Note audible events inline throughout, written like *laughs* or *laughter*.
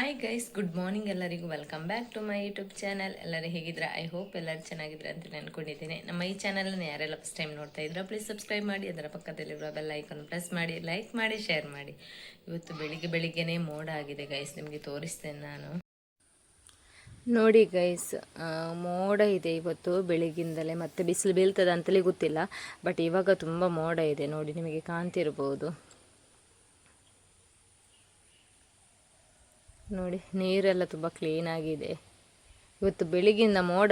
Hi guys good morning ಎಲ್ಲರಿಗೂ. Welcome back to my YouTube channel ಎಲ್ಲರೂ ಹೇಗಿದ್ರೆ I hope ಎಲ್ಲರೂ ಚೆನ್ನಾಗಿದ್ರೆ ಅಂತ ಅನ್ಕೊಂಡಿದ್ದೀನಿ ನಮ್ಮ ಈ ಚಾನಲನ್ನು ಯಾರೆಲ್ಲ ಫಸ್ಟ್ ಟೈಮ್ ನೋಡ್ತಾ ಇದ್ರೆ ಪ್ಲೀಸ್ ಸಬ್ಸ್ಕ್ರೈಬ್ ಮಾಡಿ. ಅದರ ಪಕ್ಕದಲ್ಲಿರುವ ಬೆಲ್ ಐಕನ್ ಪ್ರೆಸ್ ಮಾಡಿ ಲೈಕ್ ಮಾಡಿ ಶೇರ್ ಮಾಡಿ. ಇವತ್ತು ಬೆಳಿಗ್ಗೆ ಬೆಳಿಗ್ಗೆನೇ ಮೋಡ ಆಗಿದೆ ಗೈಸ್ ನಿಮಗೆ ತೋರಿಸ್ತೇನೆ ನಾನು. ನೋಡಿ ಗೈಸ್ ಮೋಡ ಇದೆ ಇವತ್ತು ಬೆಳಿಗ್ಗಿಂದಲೇ ಮತ್ತೆ ಬಿಸಿಲು ಬೀಳ್ತದೆ ಅಂತಲೇ ಗೊತ್ತಿಲ್ಲ ಬಟ್ ಇವಾಗ ತುಂಬ ಮೋಡ ಇದೆ. ನೋಡಿ, ನಿಮಗೆ ಕಾಣ್ತಿರ್ಬೋದು. ನೋಡಿ, ನೀರೆಲ್ಲ ತುಂಬ ಕ್ಲೀನ್ ಆಗಿದೆ. ಇವತ್ತು ಬೆಳಿಗ್ಗಿಂದ ಮೋಡ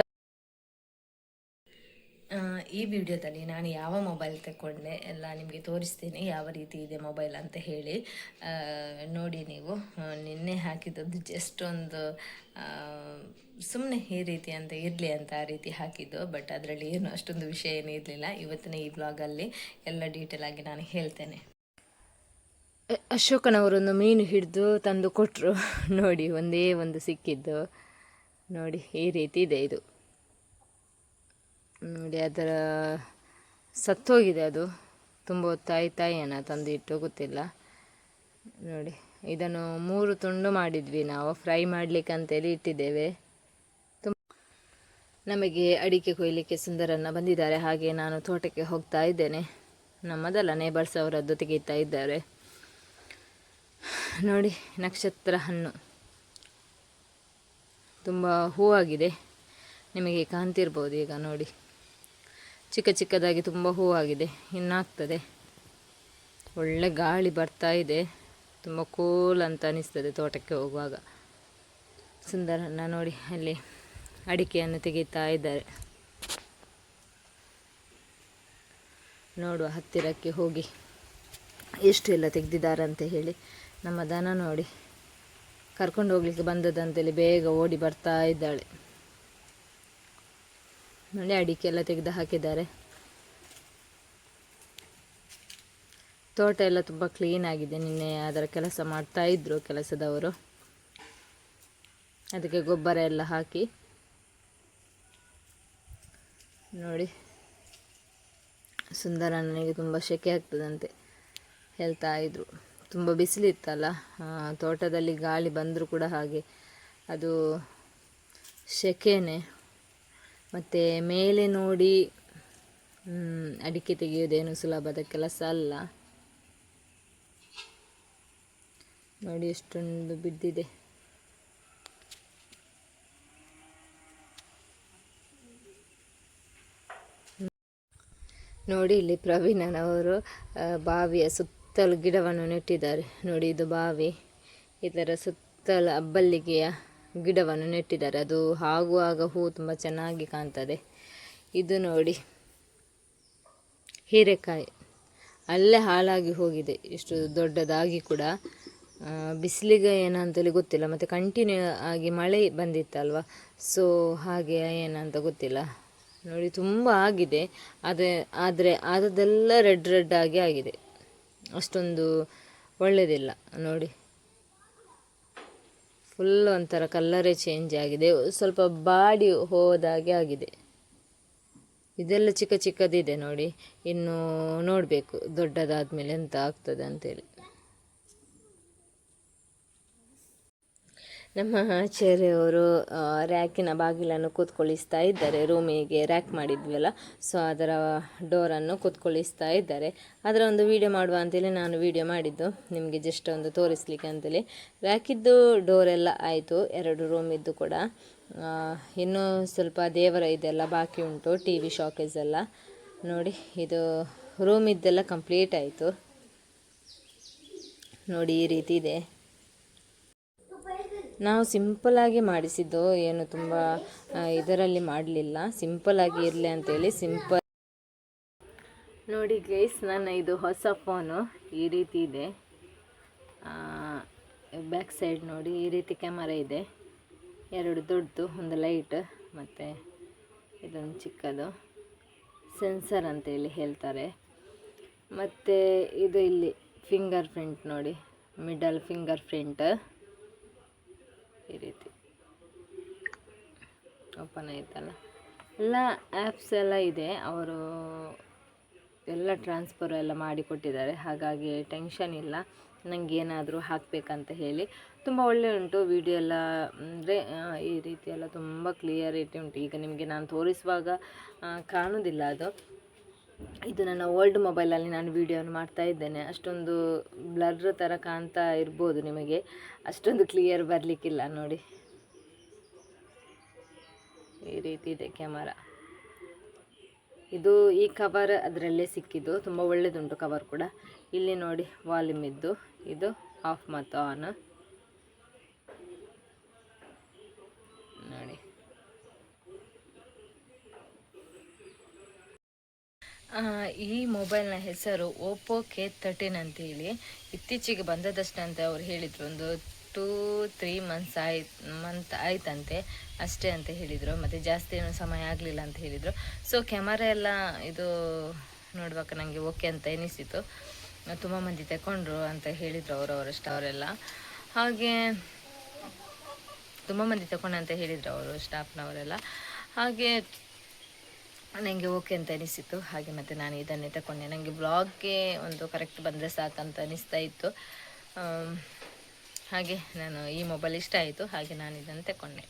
ಈ ವಿಡಿಯೋದಲ್ಲಿ ನಾನು ಯಾವ ಮೊಬೈಲ್ ತಗೊಂಡೆ ಎಲ್ಲ ನಿಮಗೆ ತೋರಿಸ್ತೀನಿ, ಯಾವ ರೀತಿ ಇದೆ ಮೊಬೈಲ್ ಅಂತ ಹೇಳಿ. ನೋಡಿ ನೀವು ನಿನ್ನೆ ಹಾಕಿದ್ದದ್ದು ಜಸ್ಟ್ ಒಂದು ಸುಮ್ಮನೆ ಈ ರೀತಿ ಅಂತ ಇರಲಿ ಅಂತ ಆ ರೀತಿ ಹಾಕಿದ್ದು ಬಟ್ ಅದರಲ್ಲಿ ಏನು ಅಷ್ಟೊಂದು ವಿಷಯ ಏನೂ ಇರಲಿಲ್ಲ. ಇವತ್ತಿನ ಈ ಬ್ಲಾಗಲ್ಲಿ ಎಲ್ಲ ಡೀಟೇಲ್ ಆಗಿ ನಾನು ಹೇಳ್ತೇನೆ. ಅಶೋಕನವರೊಂದು ಮೀನು ಹಿಡಿದು ತಂದು ಕೊಟ್ಟರು *laughs* ನೋಡಿ, ಒಂದೇ ಒಂದು ಸಿಕ್ಕಿದ್ದು. ನೋಡಿ, ಈ ರೀತಿ ಇದೆ ಇದು. ನೋಡಿ, ಅದರ ಸತ್ತೋಗಿದೆ ಅದು. ತುಂಬ ತಾಯಿ ತಾಯಿಯನ್ನು ತಂದು ಇಟ್ಟು ಗೊತ್ತಿಲ್ಲ. ನೋಡಿ, ಇದನ್ನು ಮೂರು ತುಂಡು ಮಾಡಿದ್ವಿ ನಾವು. ಫ್ರೈ ಮಾಡಲಿಕ್ಕೆ ಅಂತೇಳಿ ಇಟ್ಟಿದ್ದೇವೆ. ತುಂಬ ನಮಗೆ ಅಡಿಕೆ ಕೊಯ್ಲಿಕ್ಕೆ ಸುಂದರನ್ನ ಬಂದಿದ್ದಾರೆ. ಹಾಗೆ ನಾನು ತೋಟಕ್ಕೆ ಹೋಗ್ತಾ ಇದ್ದೇನೆ. ನಮ್ಮದಲ್ಲ ನೇಬರ್ಸ್ ಅವರದ್ದು ತೆಗೀತಾ ಇದ್ದಾರೆ. ನೋಡಿ, ನಕ್ಷತ್ರ ಹಣ್ಣು. ತುಂಬ ಹೂವಾಗಿದೆ. ನಿಮಗೆ ಕಾಣ್ತಿರ್ಬೋದು ಈಗ ನೋಡಿ. ಚಿಕ್ಕ ಚಿಕ್ಕದಾಗಿ ತುಂಬ ಹೂವಾಗಿದೆ. ಇನ್ನಾಗ್ತದೆ. ಒಳ್ಳೆ ಗಾಳಿ ಬರ್ತಾ ಇದೆ. ತುಂಬ ಕೂಲ್ ಅಂತ ಅನಿಸ್ತದೆ ತೋಟಕ್ಕೆ ಹೋಗುವಾಗ. ಸುಂದರನ್ನ ನೋಡಿ, ಅಲ್ಲಿ ಅಡಿಕೆಯನ್ನು ತೆಗೀತಾ ಇದ್ದಾರೆ. ನೋಡುವ ಹತ್ತಿರಕ್ಕೆ ಹೋಗಿ. ಎಷ್ಟು ಎಲ್ಲ ತೆಗೆದಿದ್ದಾರೆ ಅಂತ ಹೇಳಿ. ನಮ್ಮ ದನ ನೋಡಿ. ಕರ್ಕೊಂಡು ಹೋಗ್ಲಿಕ್ಕೆ ಬಂದದಂತೇಳಿ ಬೇಗ ಓಡಿ ಬರ್ತಾ ಇದ್ದಾಳೆ. ನೋಡಿ ಅಡಿಕೆ ಎಲ್ಲ ತೆಗೆದು ಹಾಕಿದ್ದಾರೆ. ತೋಟ ಎಲ್ಲ ತುಂಬ ಕ್ಲೀನ್ ಆಗಿದೆ. ನಿನ್ನೆ ಅದರ ಕೆಲಸ ಮಾಡ್ತಾ ಇದ್ರು ಕೆಲಸದವರು. ಅದಕ್ಕೆ ಗೊಬ್ಬರ ಎಲ್ಲ ಹಾಕಿ. ನೋಡಿ ಸುಂದರ ನನಗೆ ತುಂಬ ಸೆಕೆ ಆಗ್ತದಂತೆ ಹೇಳ್ತಾ ಇದ್ರು. ತುಂಬ ಬಿಸಿಲಿತ್ತಲ್ಲ ತೋಟದಲ್ಲಿ ಗಾಳಿ ಬಂದರೂ ಕೂಡ ಹಾಗೆ. ಅದು ಸೆಕೆನೆ ಮತ್ತು ಮೇಲೆ ನೋಡಿ ಅಡಿಕೆ ತೆಗೆಯೋದೇನು ಸುಲಭದ ಕೆಲಸ ಅಲ್ಲ ನೋಡಿ ಎಷ್ಟೊಂದು ಬಿದ್ದಿದೆ. ನೋಡಿ ಇಲ್ಲಿ ಪ್ರವೀಣನವರು ಬಾವಿಯ ಬಾವಿಯ ಸುತ್ತಲೂ ಗಿಡವನ್ನು ನೆಟ್ಟಿದ್ದಾರೆ. ನೋಡಿ, ಇದು ಬಾವಿ. ಇದರ ಸುತ್ತಲೂ ಅಬ್ಬಲ್ಲಿಗೆಯ ಗಿಡವನ್ನು ನೆಟ್ಟಿದ್ದಾರೆ. ಅದು ಆಗುವಾಗ ಹೂ ತುಂಬ ಚೆನ್ನಾಗಿ ಕಾಣ್ತದೆ. ಇದು ನೋಡಿ, ಹೀರೆಕಾಯಿ. ಅಲ್ಲೇ ಹಾಳಾಗಿ ಹೋಗಿದೆ. ಇಷ್ಟು ದೊಡ್ಡದಾಗಿ ಕೂಡ. ಬಿಸಿಲಿಗೆ ಏನಂತೇಳಿ ಗೊತ್ತಿಲ್ಲ. ಮತ್ತು ಕಂಟಿನ್ಯೂ ಆಗಿ ಮಳೆ ಬಂದಿತ್ತಲ್ವ? ಸೊ ಹಾಗೆ ಏನಂತ ಗೊತ್ತಿಲ್ಲ. ನೋಡಿ, ತುಂಬ ಆಗಿದೆ. ಅದೇ, ಆದರೆ ಅದೆಲ್ಲ ರೆಡ್ ರೆಡ್ ಆಗಿ ಆಗಿದೆ. ಅಷ್ಟೊಂದು ಒಳ್ಳೆಯದಿಲ್ಲ ನೋಡಿ. ಫುಲ್ ಒಂಥರ ಕಲ್ಲರೇ ಚೇಂಜ್ ಆಗಿದೆ. ಸ್ವಲ್ಪ ಬಾಡಿ ಹೋದಾಗೆ ಆಗಿದೆ. ಇದೆಲ್ಲ ಚಿಕ್ಕ ಚಿಕ್ಕದಿದೆ ನೋಡಿ. ಇನ್ನು ನೋಡಬೇಕು ದೊಡ್ಡದಾದ ಮೇಲೆ ಎಂತ ಆಗ್ತದೆ ಅಂತೇಳಿ. ನಮ್ಮ ಆಚಾರ್ಯವರು ರ್ಯಾಕಿನ ಬಾಗಿಲನ್ನು ಕೂತ್ಕೊಳ್ಳಿಸ್ತಾ ಇದ್ದಾರೆ. ರೂಮಿಗೆ ರ್ಯಾಕ್ ಮಾಡಿದ್ವಲ್ಲ ಸೊ ಅದರ ಡೋರನ್ನು ಕೂತ್ಕೊಳ್ಳಿಸ್ತಾ ಇದ್ದಾರೆ. ಅದರ ಒಂದು ವಿಡಿಯೋ ಮಾಡುವ ಅಂತೇಳಿ ನಾನು ವಿಡಿಯೋ ಮಾಡಿದ್ದು. ನಿಮಗೆ ಜಸ್ಟ್ ಒಂದು ತೋರಿಸ್ಲಿಕ್ಕೆ ಅಂತೇಳಿ. ರ್ಯಾಕಿದ್ದು ಡೋರೆಲ್ಲ ಆಯಿತು, ಎರಡು ರೂಮಿದ್ದು ಕೂಡ. ಇನ್ನೂ ಸ್ವಲ್ಪ ದೇವರ ಇದೆಲ್ಲ ಬಾಕಿ ಉಂಟು ಟಿ ವಿ ಶಾಕೇಜ್ ಎಲ್ಲ. ನೋಡಿ, ಇದು ರೂಮಿದ್ದೆಲ್ಲ ಕಂಪ್ಲೀಟ್ ಆಯಿತು. ನೋಡಿ, ಈ ರೀತಿ ಇದೆ. ನಾವು ಸಿಂಪಲಾಗಿ ಮಾಡಿಸಿದ್ದು ಏನು ತುಂಬ ಇದರಲ್ಲಿ ಮಾಡಲಿಲ್ಲ. ಸಿಂಪಲಾಗಿ ಇರಲಿ ಅಂತೇಳಿ ಸಿಂಪಲ್ ನೋಡಿ ಗೈಸ್ ನನ್ನ ಇದು ಹೊಸ ಫೋನು ಈ ರೀತಿ ಇದೆ. ಬ್ಯಾಕ್ ಸೈಡ್ ನೋಡಿ ಈ ರೀತಿ ಕ್ಯಾಮರಾ ಇದೆ. ಎರಡು ದೊಡ್ಡದು, ಒಂದು ಲೈಟ್ ಮತ್ತು ಇದೊಂದು ಚಿಕ್ಕದು. ಸೆನ್ಸರ್ ಅಂತೇಳಿ ಹೇಳ್ತಾರೆ. ಮತ್ತು ಇದು ಇಲ್ಲಿ ಫಿಂಗರ್ ಪ್ರಿಂಟ್ ನೋಡಿ ಮಿಡಲ್ ಫಿಂಗರ್ ಪ್ರಿಂಟ್ ಈ ರೀತಿ. ಓಪನ್ ಆಯಿತಲ್ಲ? ಎಲ್ಲ ಆ್ಯಪ್ಸ್ ಎಲ್ಲ ಇದೆ. ಅವರು ಎಲ್ಲ ಟ್ರಾನ್ಸ್ಫರ್ ಎಲ್ಲ ಮಾಡಿಕೊಟ್ಟಿದ್ದಾರೆ ಹಾಗಾಗಿ ಟೆನ್ಷನ್ ಇಲ್ಲ. ನನಗೆ ಏನಾದರೂ ಹಾಕಬೇಕಂತ ಹೇಳಿ. ತುಂಬ ಒಳ್ಳೆ ಉಂಟು. ವಿಡಿಯೋ ಎಲ್ಲ ಅಂದರೆ ಈ ರೀತಿ ಎಲ್ಲ ತುಂಬ ಕ್ಲಿಯರಿಟಿ ಉಂಟು. ಈಗ ನಿಮಗೆ ನಾನು ತೋರಿಸುವಾಗ ಕಾಣೋದಿಲ್ಲ ಅದು. ಇದು ನನ್ನ ಓಲ್ಡ್ ಮೊಬೈಲಲ್ಲಿ ನಾನು ವೀಡಿಯೋನ ಮಾಡ್ತಾ ಇದ್ದೇನೆ. ಅಷ್ಟೊಂದು ಬ್ಲರ್ ಥರ ಕಾಣ್ತಾ ಇರ್ಬೋದು ನಿಮಗೆ. ಅಷ್ಟೊಂದು ಕ್ಲಿಯರ್ ಬರಲಿಕ್ಕಿಲ್ಲ ನೋಡಿ. ಈ ರೀತಿ ಇದೆ ಕ್ಯಾಮರಾ ಇದು ಈ ಕವರ್ ಅದರಲ್ಲೇ ಸಿಕ್ಕಿದ್ದು. ತುಂಬ ಒಳ್ಳೆಯದುಂಟು ಕವರ್ ಕೂಡ. ಇಲ್ಲಿ ನೋಡಿ ವಾಲ್ಯೂಮ್ ಇದ್ದು. ಇದು ಆಫ್ ಮತ್ತು ಆನ್ ನೋಡಿ ಆ, ಈ ಮೊಬೈಲ್ನ ಹೆಸರು ಓಪೋ ಕೆ ತರ್ಟೀನ್ ಅಂತೇಳಿ. ಇತ್ತೀಚೆಗೆ ಬಂದದಷ್ಟಂತೆ ಅವ್ರು ಹೇಳಿದರು, ಒಂದು ಟೂ, ತ್ರೀ ಮಂತ್ಸ್ ಆಯ್ತು ಮಂತ್ ಆಯ್ತಂತೆ, ಅಷ್ಟೇ ಅಂತ ಹೇಳಿದರು. ಮತ್ತು ಜಾಸ್ತಿ ಏನು ಸಮಯ ಆಗಲಿಲ್ಲ ಅಂತ ಹೇಳಿದರು. ಸೊ, ಕ್ಯಾಮರಾ ಎಲ್ಲ ಇದು ನೋಡುವಾಗ ನನಗೆ ಓಕೆ ಅಂತ ಎನಿಸಿತು. ತುಂಬ ಮಂದಿ ತಗೊಂಡ್ರು ಅಂತ ಹೇಳಿದರು ಅವರವರಷ್ಟು ಅವರೆಲ್ಲ. ಹಾಗೆ ತುಂಬ ಮಂದಿ ತಗೊಂಡು ಅಂತ ಹೇಳಿದರು ಅವರು ಸ್ಟಾಫ್ನವರೆಲ್ಲ ಹಾಗೆ ನನಗೆ ಓಕೆ ಅಂತ ಅನಿಸಿತು ಹಾಗೆ ಮತ್ತೆ ನಾನು ಇದನ್ನೇ ತಗೊಂಡೆ ನನಗೆ ಬ್ಲಾಗ್ಗೆ ಒಂದು ಕರೆಕ್ಟ್ ಬಂದರೆ ಸಾಕಂತ ಅನಿಸ್ತಾ ಇತ್ತು. ಹಾಗೆ ನಾನು ಈ ಮೊಬೈಲ್ ಇಷ್ಟ ಆಯಿತು. ಹಾಗೆ ನಾನು ಇದನ್ನು ತಗೊಂಡೆ